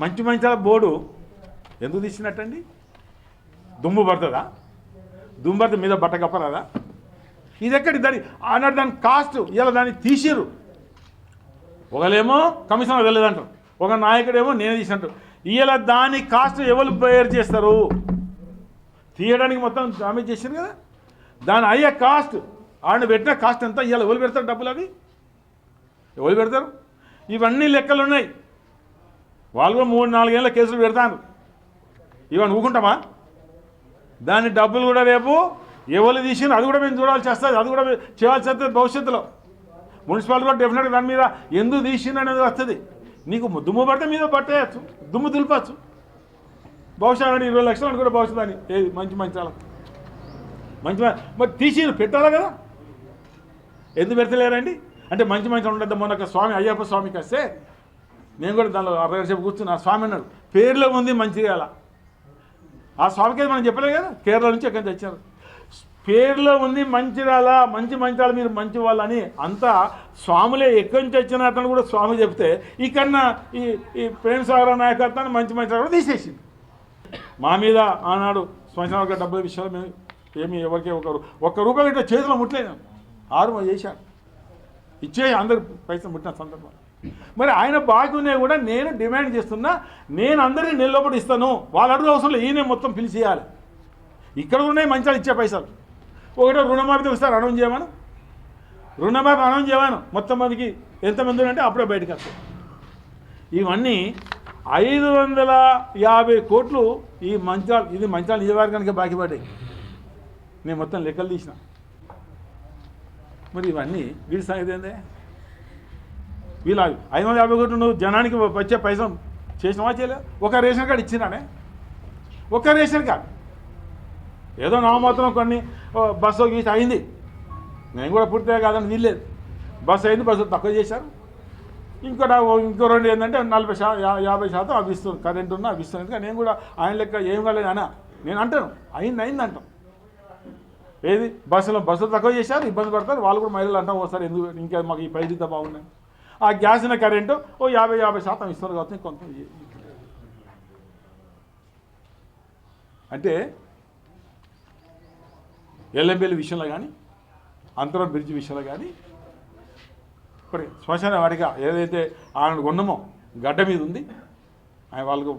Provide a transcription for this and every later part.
మంచి మంచాల బోర్డు. ఎందుకు తీసినట్టండి? దుమ్ము పడుతుందా? దుమ్ము పడితే మీద బట్ట కప్పరాదా? ఇది ఎక్కడి దాని? ఆనాడు దాని కాస్ట్ ఇలా దాన్ని తీసిరు ఒకలేమో కమిషనర్ వెళ్ళదంటారు ఒక నాయకుడేమో నేనే తీసినట్టు. ఇలా దాని కాస్ట్ ఎవరు బేర్ చేస్తారు? తీయడానికి మొత్తం డామేజ్ చేశారు కదా. దాని అయ్యే కాస్ట్ ఆయన పెట్టిన కాస్ట్ ఎంత? ఇలా ఎవరు పెడతారు డబ్బులు అవి? ఎవరు పెడతారు? ఇవన్నీ లెక్కలు ఉన్నాయి వాళ్ళు కూడా మూడు నాలుగేళ్ళ కేసులు పెడతాను ఇవన్నీ ఊకుంటామా? దాని డబ్బులు కూడా రేపు ఎవరు తీసిన అది కూడా మేము చూడాల్సి వస్తుంది అది కూడా చేయాల్సి వస్తుంది భవిష్యత్తులో. మున్సిపాలిటీ కూడా డెఫినెట్గా దాని మీద ఎందుకు తీసిన అనేది వస్తుంది. నీకు దుమ్ము పడితే మీద పట్టేయచ్చు దుమ్ము దులిపచ్చు. బహుశా ఇరవై లక్షలు అనుకుంటే బహుశా దాన్ని. ఏది మంచి మంచి మంచి మరి తీసి పెట్టాలా కదా? ఎందుకు పెడతలేరండి? అంటే మంచి మంచి ఉండద్దు. మొన్న స్వామి అయ్యప్ప స్వామికి వస్తే నేను కూడా దానిలో అరవై సేపు కూర్చుని ఆ స్వామి అన్నాడు పేరులో ఉంది మంచిర్యాల ఆ స్వామికి అయితే మనం చెప్పలేదు కదా? కేరళ నుంచి ఎక్కడి నుంచి వచ్చారు? పేరులో ఉంది మంచిర్యాల మంచి మంచిర్యాల మీరు మంచి వాళ్ళని అంతా స్వాములే ఎక్కడి నుంచి వచ్చిన అతను కూడా స్వామి చెప్తే ఈ ఈ ఈ ప్రేమ సాగర నాయకత్వాన్ని మంచి మంచి కూడా తీసేసింది. మా మీద ఆనాడు శ్మశాన డబ్బుల విషయాలు మేము ఏమి ఎవరికి ఒకరు ఒక్క రూపాయి ఇట్లా చేతిలో ముట్టలేదు. ఆరు చేశాను ఇచ్చే అందరు పైసలు ముట్టిన సందర్భం. మరి ఆయన బాగునే కూడా నేను డిమాండ్ చేస్తున్నా నేను అందరికీ నిలబడి ఇస్తాను. వాళ్ళు అడుగు అవసరం ఈయనే మొత్తం పిలిచేయాలి ఇక్కడ ఉన్నాయి మంచాలు ఇచ్చే పైసలు. ఒకటో రుణమాఫీ ఒకసారి అనౌన్స్ చేయమను. రుణమాఫీ అనౌన్స్ చేయమను. మొత్తం మందికి ఎంతమంది అంటే అప్పుడే బయటకు వస్తాయి. ఇవన్నీ ఐదు వందల యాభై కోట్లు ఈ మంచాలు ఇది మంచాలు నియోజకవర్గానికి బాకీ పడ్డాయి. నేను మొత్తం లెక్కలు తీసిన. మరి ఇవన్నీ వీడి సంగతి ఏందే? వీళ్ళ ఐదు వందల యాభై కోట్లు నువ్వు జనానికి వచ్చే పైసలు చేసినవా చేయలేదు ఒక రేషన్ కార్డు ఇచ్చినానే. ఒక రేషన్ కార్డు. ఏదో నామమాత్రం కొన్ని ఓ, బస్సు గీసి అయింది. నేను కూడా పూర్తిగా కాదని వీల్లేదు. బస్సు అయింది బస్సు తక్కువ చేశారు. ఇంకోటి ఇంకో రెండు ఏంటంటే నలభై శా యాభై శాతం అవి ఇస్తుంది కరెంట్ ఉన్నా అవి ఇస్తుంది కానీ నేను కూడా ఆయన లెక్క ఏం కాలేదు అన్న నేను అంటాను అయింది అయింది అంటాం. ఏది? బస్సులో బస్సులు తక్కువ చేశారు ఇబ్బంది పడతారు. వాళ్ళు కూడా మహిళలు అంటాం ఒకసారి ఎందుకు ఇంకా మాకు ఈ పైసలు బాగున్నాయి ఆ గ్యాస్ ఉన్న కరెంటు ఓ యాభై యాభై శాతం ఇస్తారు కాబట్టి కొంత అంటే ఎల్ఎంబిఎల్ విషయంలో కానీ అంతరం బ్రిడ్జ్ విషయంలో కానీ ఇప్పుడు శ్మశాన వాడిగా ఏదైతే ఆయన ఉన్నమో గడ్డ మీద ఉంది ఆయన వాళ్ళకు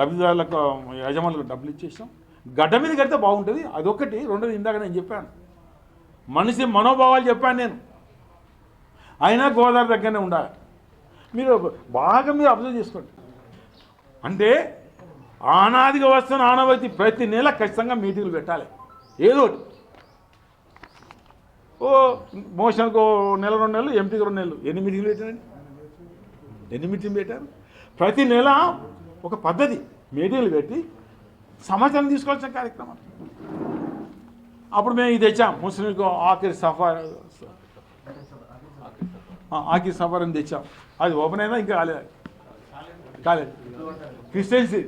లబ్ధిదారులకు యజమానులకు డబ్బులు ఇచ్చేసాం. గడ్డ మీద కడితే బాగుంటుంది. అదొకటి రెండోది ఇందాక నేను చెప్పాను. మనిషి మనోభావాలు చెప్పాను నేను. అయినా గోదావరి దగ్గరనే ఉండాలి. మీరు బాగా మీరు అబ్జర్వ్ చేసుకోండి. అంటే ఆనాదిగా వస్తున్న ఆనవాయితీ ప్రతి నెల ఖచ్చితంగా మీటింగ్లు పెట్టాలి. ఏదో ఒకటి. ఓ మోషన్కు నెల రెండు నెలలు ఎంపీకి రెండు నెలలు. ఎన్ని మీటింగ్లు పెట్టారండి? ఎన్ని మీటింగ్ పెట్టారు? ప్రతి నెల ఒక పద్ధతి మీటింగ్లు పెట్టి సమాచారం తీసుకోవాల్సిన కార్యక్రమం. అప్పుడు మేము ఇది తెచ్చాం. ముస్లింకు ఆఖరి సఫా ఆకి సంబరం అని తెచ్చాం. అది ఓపెన్ అయినా ఇంకా కాలేదు. కాలేదు. క్రిస్టియన్సీ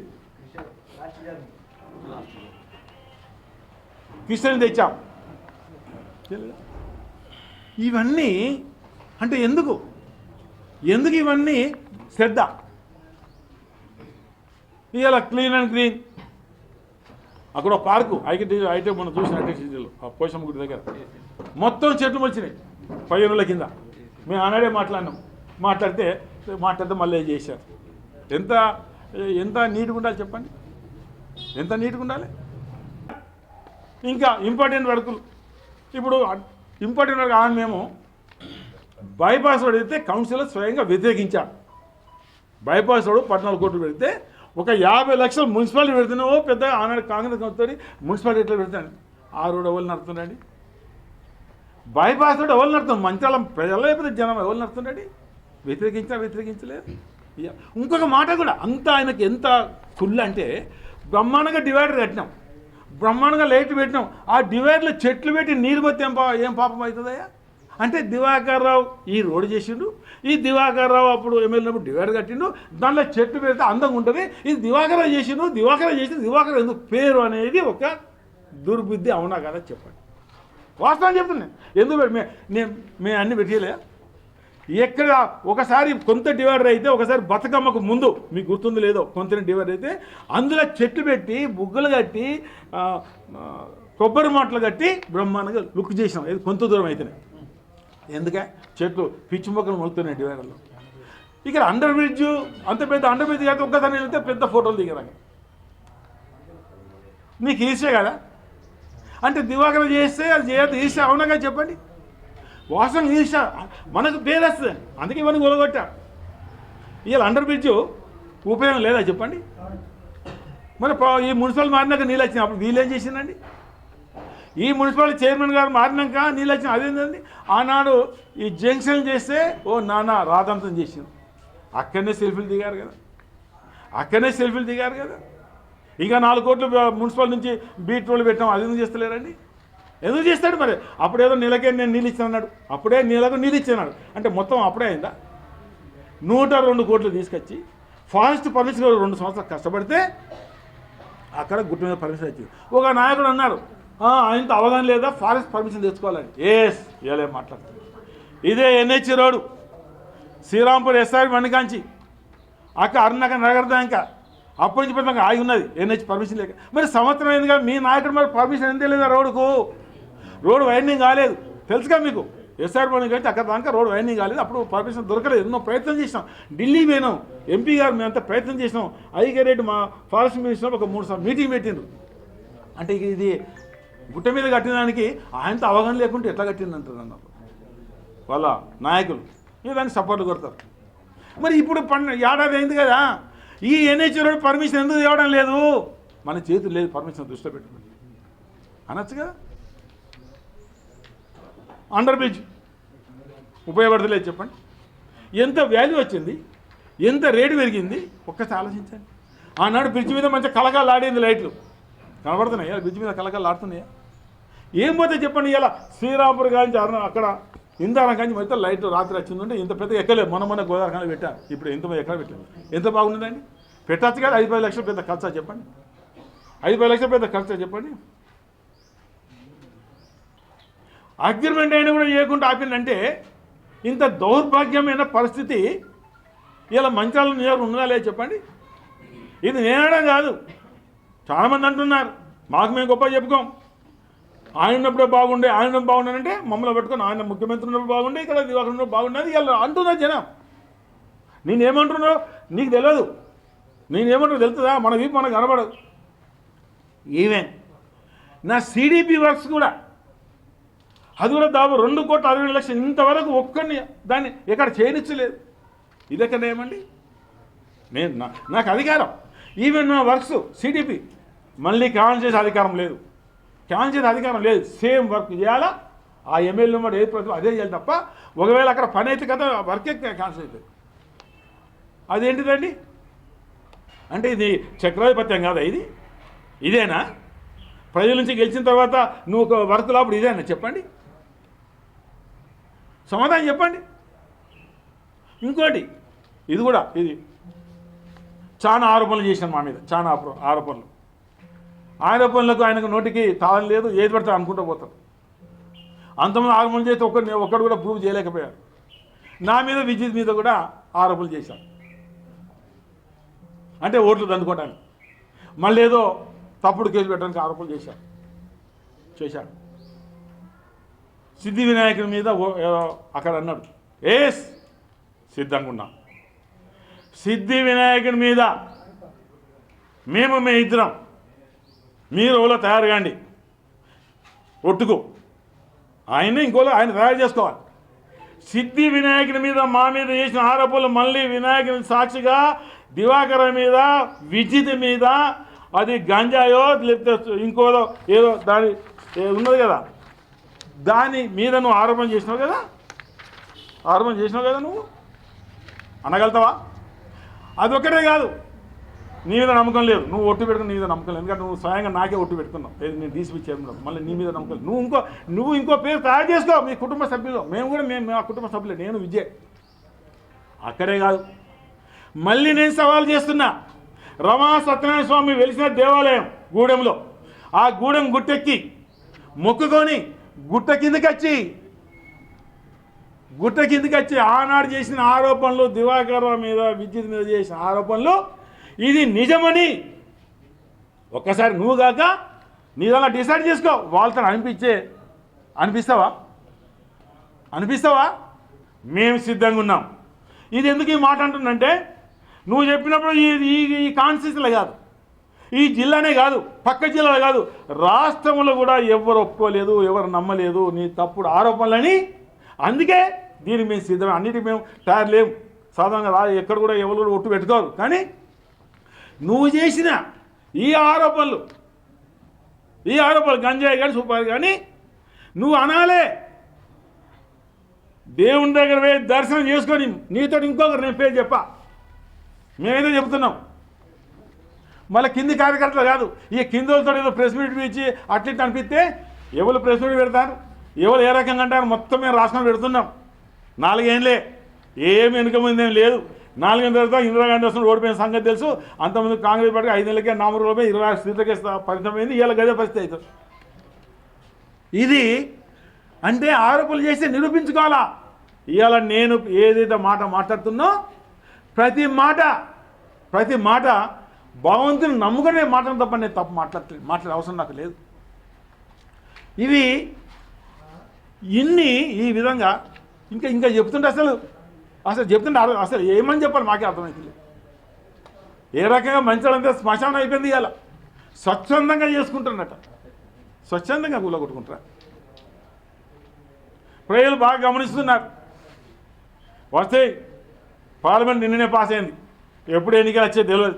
క్రిస్టియన్ తెచ్చాం. ఇవన్నీ అంటే ఎందుకు? ఎందుకు ఇవన్నీ శ్రద్ధ? ఇలా క్లీన్ అండ్ క్లీన్. అక్కడ ఒక పార్కు ఐటీ ఐటీ మనం చూసిన ఐటీ సిటీలో ఆ పోషమ్మ గుడి దగ్గర. మొత్తం చెట్లు వచ్చినాయి పై కింద. మేము ఆనాడే మాట్లాడినాం. మాట్లాడితే మాట్లాడితే మళ్ళీ చేశారు? ఎంత ఎంత నీట్గా ఉండాలి చెప్పండి? ఎంత నీట్గా ఉండాలి? ఇంకా ఇంపార్టెంట్ వర్కులు. ఇప్పుడు ఇంపార్టెంట్ వర్క్ ఆన్ మేము బైపాస్ రోడ్ అయితే కౌన్సిలర్ స్వయంగా వ్యతిరేకించారు. బైపాస్ రోడ్ పద్నాలుగు కోట్లు పెడితే ఒక యాభై లక్షలు మున్సిపాలిటీ పెడుతున్నావో పెద్ద ఆనాడు కాంగ్రెస్ అవుతుంది మున్సిపాలిటీ ఎట్లా పెడతాను. ఆ రోడ్ ఎవరు నడుతున్నాండి బైపాస్ రోడ్ ఎవరు నడుతుంది మంచాలం ప్రజల్లో లేకపోతే జనం ఎవరు నడుతుండీ వ్యతిరేకించా వ్యతిరేకించలేదు? ఇక ఇంకొక మాట కూడా అంత ఆయనకి ఎంత కుళ్ళు అంటే బ్రహ్మాండంగా డివైడర్ కట్టినాం. బ్రహ్మాండంగా లైట్ పెట్టినాం. ఆ డివైడర్లో చెట్లు పెట్టి నీరు పోతే ఏం పా ఏం పాపం అవుతుందయ్యా? అంటే దివాకర్ రావు ఈ రోడ్డు చేసిండు. ఈ దివాకర్ రావు అప్పుడు ఎమ్మెల్యేనప్పుడు డివైడర్ కట్టిండు. దాంట్లో చెట్టు పెడితే అందంగా ఉంటుంది. ఇది దివాకర్ చేసిండు దివాకర్ చేసిండు దివాకర్ ఎందుకు? పేరు అనేది ఒక దుర్బుద్ధి అవునా కదా చెప్పండి. వాస్తవం చెప్తున్నా. ఎందుకు మే నేను మేము అన్ని పెట్టలే ఎక్కడ ఒకసారి కొంత డివైడర్ అయితే ఒకసారి బతుకమ్మకు ముందు మీకు గుర్తుంది లేదో కొంత డివైడర్ అయితే అందులో చెట్లు పెట్టి బుగ్గలు కట్టి కొబ్బరి మాటలు కట్టి బ్రహ్మాండంగా లుక్ చేసినాం. ఇది కొంత దూరం అయితేనే. ఎందుకే? చెట్లు పిచ్చి మొక్కలు మొలుతున్నాయి డివైడర్లో ఇక్కడ అండర్ బ్రిడ్జ్ అంత పెద్ద అండర్ బ్రిడ్జ్ కాదు ఒక్కసారి వెళ్తే పెద్ద ఫోటోలు దిగరాక నీకు ఈసే కదా? అంటే దివాకర చేస్తే అది చేయద్దు. ఈశ అవునగా చెప్పండి? వాసం ఈశ మనకు పేరేస్తుంది అందుకే ఇవన్నీ గొలగొట్టా. ఇవాళ అండర్ బ్రిడ్జ్ ఉపయోగం లేదా చెప్పండి? మరి ఈ మున్సిపల్ మారినాక నీళ్ళు వచ్చినాయి అప్పుడు వీళ్ళు ఏం చేసిందండి? ఈ మున్సిపల్ చైర్మన్ గారు మారినాక నీళ్ళు వచ్చిన అదేంటండి ఆనాడు ఈ జంక్షన్ చేస్తే ఓ నాన్న రాదంతం చేసింది అక్కడనే సెల్ఫీలు దిగారు కదా. అక్కడనే సెల్ఫీలు దిగారు కదా. ఇక నాలుగు కోట్లు మున్సిపల్ నుంచి బీట్ రోడ్లు పెట్టాం అది ఎందుకు చేస్తలేరండి? ఎందుకు చేస్తాడు మరి? అప్పుడేదో నెలకే నేను నీళ్ళు ఇచ్చాను అన్నాడు. అప్పుడే నీళ్ళకు నీళ్ళు ఇచ్చాడు అంటే మొత్తం అప్పుడే అయిందా? నూట రెండు కోట్లు తీసుకొచ్చి ఫారెస్ట్ పర్మిషన్ రెండు సంవత్సరాలు కష్టపడితే అక్కడ గుట్ట మీద పర్మిషన్ ఇచ్చింది ఒక నాయకుడు అన్నాడు ఆయనతో అవగాహన లేదా? ఫారెస్ట్ పర్మిషన్ తెచ్చుకోవాలని. ఏస్ ఇవాళ మాట్లాడుతుంది ఇదే ఎన్హెచ్ రోడ్ శ్రీరాంపూర్ ఎస్ఆర్ బండికాంచి అక్క అరుణాక ఇంకా అప్పటి నుంచి మాకు ఆగి ఉన్నది. ఎన్హెచ్ పర్మిషన్ లేక. మరి సంవత్సరం అయింది మీ నాయకుడు మరి పర్మిషన్ ఎందుకు లేదా రోడ్డుకు? రోడ్ వైండింగ్ కాలేదు. తెలుసుగా మీకు? ఎస్ఆర్ పని కంటే అక్కడ దాకా రోడ్ వైండింగ్ కాలేదు. అప్పుడు పర్మిషన్ దొరకలేదు. ఎన్నో ప్రయత్నం చేసినాం. ఢిల్లీ పోయినాం. ఎంపీ గారు మేమంతా ప్రయత్నం చేసినాం. ఐగారెడ్డి మా ఫారెస్ట్ మినిస్టర్ ఒక మూడు సార్లు మీటింగ్ పెట్టిండ్రు. అంటే ఇది గుట్ట మీద కట్టినదానికి ఆయనతో అవగాహన లేకుంటే ఎట్లా కట్టిందంటారు అన్నప్పుడు వాళ్ళ నాయకులు. ఇక దానికి సపోర్ట్లు కొడతారు. మరి ఇప్పుడు పన్ను ఏడాది అయింది కదా. ఈ ఎన్హెచ్ఓ పర్మిషన్ ఎందుకు ఇవ్వడం లేదు? మన చేతులు లేదు పర్మిషన్ దృష్టిలో పెట్టుకోండి. అనొచ్చుగా? అండర్ బ్రిడ్జ్ ఉపయోగపడతలేదు చెప్పండి. ఎంత వాల్యూ వచ్చింది? ఎంత రేటు పెరిగింది? ఒక్కసారి ఆలోచించండి. ఆనాడు బ్రిడ్జ్ మీద మంచి కలకాలు ఆడింది లైట్లు. కనబడుతున్నాయా? బ్రిడ్జ్ మీద కలకాలు ఆడుతున్నాయా? ఏం పోతే చెప్పండి ఇలా శ్రీరాంపూర్ కాంచి అక్కడ ఇందారం కాంచి లైట్ రాత్రి వచ్చిందంటే ఇంత పెద్ద ఎక్కలేదు మొన్న మొన్న గోదావరి కానీ పెట్టారు. ఇప్పుడు ఎంత ఎక్కడ పెట్టారు ఎంత బాగుంటుందండి? పెట్టచ్చు కదా ఐదు పది లక్షలు పెద్ద ఖర్చా చెప్పండి. ఐదు పది లక్షలు పెద్ద ఖర్చా చెప్పండి. అగ్రిమెంట్ అయినా కూడా చేయకుండా ఆపిందంటే ఇంత దౌర్భాగ్యమైన పరిస్థితి ఇలా మంచాల నియోజకవర్గం ఉన్నదా లేదు చెప్పండి? ఇది నేనడం కాదు. చాలామంది అంటున్నారు. మాకు మేము గొప్ప చెప్పుకోం. ఆయన ఉన్నప్పుడే బాగుండే ఆయన బాగుండాలంటే మమ్మల్ని పెట్టుకుని ఆయన ముఖ్యమంత్రి ఉన్నప్పుడు బాగుండే ఇక్కడ దివాకర్ ఉన్నప్పుడు బాగుండేది ఇలా అంటున్నారు జనం. నేనేమంటున్నావు నీకు తెలియదు నేనేమంటున్నా తెలుస్తుందా మన వీపు మనకు కనబడదు. ఈవెన్ నా సిడిపి వర్క్స్ కూడా. అది కూడా దాదాపు రెండు కోట్ల అరవై లక్షలు. ఇంతవరకు ఒక్కరిని దాన్ని ఎక్కడ చేయనిచ్చలేదు ఇది ఎక్కడ ఏమండి? నేను నాకు అధికారం. ఈవెన్ నా వర్క్స్ సిడిపి మళ్ళీ కాల్ చేసే అధికారం లేదు. క్యాన్సిల్ చేసే అధికారం లేదు. సేమ్ వర్క్ చేయాలా? ఆ ఎమ్మెల్యే మరి ఏది ప్రతి అదే చేయాలి తప్ప ఒకవేళ అక్కడ పని అయితే కదా వర్కే క్యాన్సిల్ అవుతుంది. అదేంటిదండి? అంటే ఇది చక్రాధిపత్యం కాదా ఇది? ఇదేనా? ప్రజల నుంచి గెలిచిన తర్వాత నువ్వు ఒక వర్క్ లోపల ఇదేనా? చెప్పండి. సమాధానం చెప్పండి. ఇంకోటి ఇది కూడా ఇది. చాలా ఆరోపణలు చేశాను మా మీద. చాలా ఆరోపణలు. ఆయన పనులకు ఆయనకు నోటికి తాళం లేదు ఏది పడితే అనుకుంటూ పోతాడు అంతమంది ఆరోపణలు చేస్తే ఒక్కడిని ఒక్కడు కూడా ప్రూవ్ చేయలేకపోయారు. నా మీద విద్యుత్ మీద కూడా ఆరోపణలు చేశారు. అంటే ఓట్లు దండుకోవడానికి మళ్ళీ ఏదో తప్పుడు కేసు పెట్టడానికి ఆరోపణలు చేశారు. చేశాడు సిద్ధి వినాయకుడి మీద ఓ- అక్కడ అన్నాడు. ఏస్! సిద్ధంగా ఉన్నాం. సిద్ధి వినాయకుడి మీద మేము మీ ఇద్దరం మీరు ఓలో తయారు కాండి. ఒట్టుకు. ఆయన్ని ఇంకోలో ఆయన తయారు చేసుకోవాలి. సిద్ధి వినాయకుని మీద మా మీద చేసిన ఆరోపణలు మళ్ళీ వినాయకుని సాక్షిగా దివాకర మీద విజిత్ మీద అది గంజాయో లేకపోతే ఇంకోదో ఏదో దాని ఉన్నది కదా. దాని మీద నువ్వు ఆరోపణ చేసినావు కదా. ఆరోపణ చేసినావు కదా నువ్వు. అనగలుగుతావా? అదొక్కటే కాదు. నీ మీద నమ్మకం లేదు. నువ్వు ఒట్టు పెట్టుకుని నీ మీద నమ్మకం లేదు. ఎందుకంటే నువ్వు స్వయంగా నాకే ఒట్టు పెట్టుకున్నావు. లేదు నేను డీసీపీ చైర్మన్ మళ్ళీ నీ మీద నమ్మకం లేదు. నువ్వు ఇంకో నువ్వు ఇంకో పేరు తయారు చేసుకో. మీ కుటుంబ సభ్యులు. మేము కూడా మేము మా కుటుంబ సభ్యులు. నేను విజయ్. అక్కడే కాదు. మళ్ళీ నేను సవాల్ చేస్తున్నా. రమా సత్యనారాయణ స్వామి వెలిసిన దేవాలయం గూడెంలో. ఆ గూడెం గుట్టెక్కి మొక్కుకొని గుట్ట కిందకి వచ్చి గుట్ట కిందకి వచ్చి ఆనాడు చేసిన ఆరోపణలు దివాకర్ మీద విద్యుత్ మీద చేసిన ఆరోపణలు ఇది నిజమని ఒక్కసారి నువ్వు కాక నీదలా డిసైడ్ చేసుకో. వాళ్ళతో అనిపించే అనిపిస్తావా? అనిపిస్తావా? మేము సిద్ధంగా ఉన్నాం. ఇది ఎందుకు ఈ మాట అంటుందంటే నువ్వు చెప్పినప్పుడు ఈ ఈ ఈ కాన్స్టిట్యూన్సీలో కాదు. ఈ జిల్లానే కాదు పక్క జిల్లాలో కాదు. రాష్ట్రంలో కూడా ఎవరు ఒప్పుకోలేదు ఎవరు నమ్మలేదు నీ తప్పుడు ఆరోపణలని అందుకే దీనికి మేము సిద్ధం అన్నిటికీ మేము తయారు లేము. సాధారణంగా ఎక్కడ కూడా ఎవరు కూడా ఒట్టు పెట్టుకోరు. కానీ నువ్వు చేసిన ఈ ఆరోపణలు ఈ ఆరోపణలు గంజాయి కానీ సూపారి కానీ నువ్వు అనాలే. దేవుని దగ్గర పోయి దర్శనం చేసుకొని నీతో ఇంకొకరు నేను పేరు చెప్పా. మేమైతే చెప్తున్నాం. మళ్ళీ కింది కార్యకర్తలు కాదు ఈ కిందలతో ఏదో ప్రెస్ మీట్ ఇచ్చి అట్లా ఇట్లా అనిపిస్తే ఎవరు ప్రెస్ మీట్ పెడతారు? ఎవరు ఏ రకంగా అంటారు? మొత్తం మేము రాష్ట్రం పెడుతున్నాం. నాలుగేంలే ఏం వెనుక లేదు. నాలుగైదు తర్వాత ఇందిరాగాంధీ వస్తుంది ఓడిపోయిన సంగతి తెలుసు. అంతమంది కాంగ్రెస్ పార్టీ ఐదు నెలలకే నామరులపై ఇరవై ఆరు సీట్లకే పరిమితమైంది. ఇలా గదే పరిస్థితి అవుతుంది ఇది అంటే ఆరోపణలు చేసి నిరూపించుకోవాలా? ఇవాళ నేను ఏదైతే మాట మాట్లాడుతున్నా ప్రతి మాట ప్రతి మాట భగవంతుని నమ్ముకునే మాటను తప్ప నేను తప్పు మాట్లాడలేదు మాట్లాడే అవసరం నాకు లేదు. ఇవి ఇన్ని ఈ విధంగా ఇంకా ఇంకా చెప్తుంటే అసలు అసలు చెప్తుంటే అసలు ఏమని చెప్పాలి మాకే అర్థమవుతుంది ఏ రకంగా మంచాలంటే శ్మశానం అయిపోయింది ఇవాళ. స్వచ్ఛందంగా చేసుకుంటున్నట్ట స్వచ్ఛందంగా కూలగొట్టుకుంటారా ప్రజలు బాగా గమనిస్తున్నారు. వస్తే పార్లమెంట్ నిన్ననే పాస్ అయింది. ఎప్పుడు ఎన్నికలు వచ్చేది తెలియదు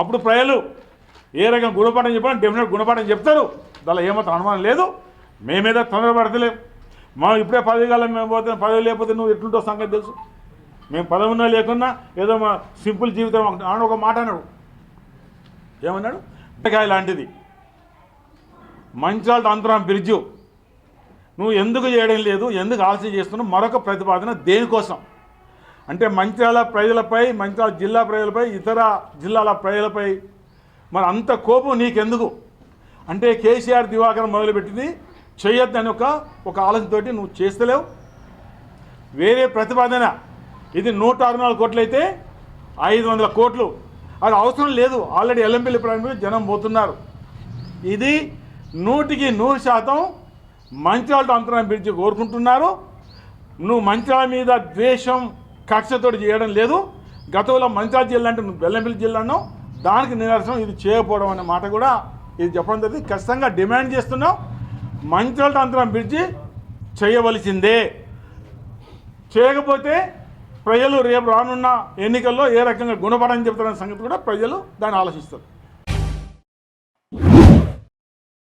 అప్పుడు ప్రజలు ఏ రకం గుణపాఠం చెప్పాలని డెఫినెట్ గుణపాఠం చెప్తారు. దానిలో ఏమాత్రం అనుమానం లేదు. మేమేదో తొందరపడతలేం. మా ఇప్పుడే పదవి కాలం మేము పోతే పదవి లేకపోతే నువ్వు ఎట్లుంటో సంగతి తెలుసు? మేము పదవున్నా లేకున్నా ఏదో మా సింపుల్ జీవితం ఆడ ఒక మాట అన్నాడు. ఏమన్నాడు? బిడ్డకాయ లాంటిది. మంచాల అంతరం బ్రిడ్జు నువ్వు ఎందుకు చేయడం లేదు? ఎందుకు ఆలస్యం చేస్తున్నావు? మరొక ప్రతిపాదన దేనికోసం? అంటే మంచాల ప్రజలపై మంచాల జిల్లా ప్రజలపై ఇతర జిల్లాల ప్రజలపై మరి అంత కోపం నీకెందుకు? అంటే కేసీఆర్ దివాకరం మొదలుపెట్టింది. చేయొద్దని ఒక ఒక ఆలోచనతోటి నువ్వు చేస్తలేవు. వేరే ప్రతిపాదన. ఇది నూట అరవై నాలుగు కోట్లు అయితే ఐదు వందల కోట్లు. అది అవసరం లేదు. ఆల్రెడీ ఎల్ఎంపీలు ప్రారంభించి జనం పోతున్నారు. ఇది నూటికి నూరు శాతం మంచాలతో అంతరం పిలిచి కోరుకుంటున్నారు. నువ్వు మంచాల మీద ద్వేషం కక్షతోటి చేయడం లేదు. గతంలో మంచాల జిల్లా అంటే నువ్వు బెల్లంపల్లి జిల్లాను దానికి నిరసనం ఇది చేయకపోవడం అనే మాట కూడా ఇది చెప్పడం జరిగింది. ఖచ్చితంగా డిమాండ్ చేస్తున్నావు. మంత్రులతో అంతరం పిలిచి చేయవలసిందే. చేయకపోతే ప్రజలు రేపు రానున్న ఎన్నికల్లో ఏ రకంగా గుణపడని చెప్తారనే సంగతి కూడా ప్రజలు దాన్ని ఆలోచిస్తారు.